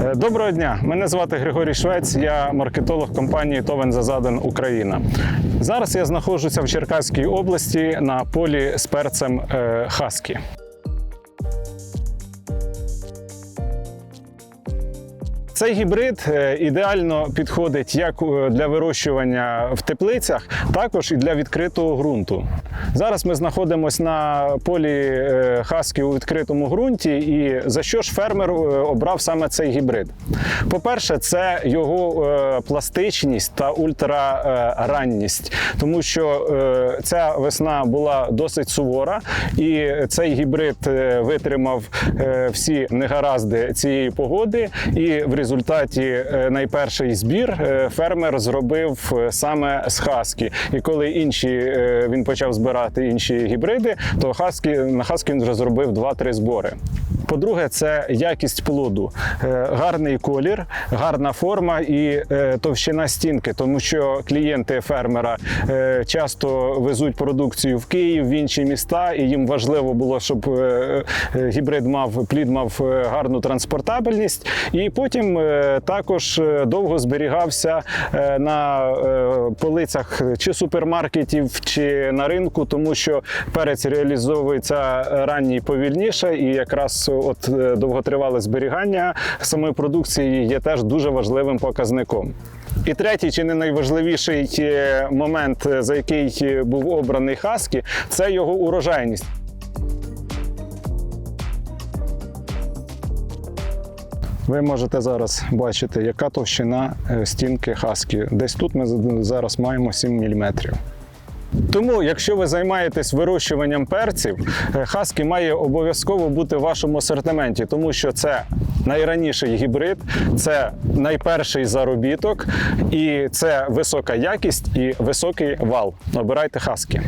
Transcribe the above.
Е, доброго дня, мене звати Григорій Швець, я маркетолог компанії Товен Зазаден Україна. Зараз я знаходжуся в Черкаській області на полі з перцем е, Хаскі. Цей гібрид е, ідеально підходить як е, для вирощування в теплицях, також і для відкритого ґрунту. Зараз ми знаходимося на полі е, хаски у відкритому ґрунті. І за що ж фермер обрав саме цей гібрид? По-перше, це його пластичність та ультраранність, тому що ця весна була досить сувора, і цей гібрид витримав всі негаразди цієї погоди. І в результаті е, найперший збір е, фермер зробив е, саме з хаски. І коли інші він почав збирати інші гібриди, то хаски на хаски він вже зробив 2-3 збори. По-друге, це якість плоду, Е, гарний колір, гарна форма і е, товщина стінки, тому що клієнти фермера е, часто везуть продукцію в Київ, в інші міста, і їм важливо було, щоб гібрид мав плід мав гарну транспортабельність, і потім також довго зберігався на полицях чи супермаркетів, чи на ринку, тому що перець реалізовується ранній повільніше, і якраз от е, довготривале зберігання самої продукції є теж дуже важливим показником. І третій, чи не найважливіший е, момент, е, за який був обраний Хаскі, це його урожайність. Ви можете зараз бачити, яка товщина стінки хаски. Десь тут ми зараз маємо 7 мм. Тому, якщо ви займаєтесь вирощуванням перців, е, хаски має обов'язково бути в вашому асортименті, тому що це найраніший гібрид, це найперший заробіток, і це висока якість і високий вал. Обирайте хаски.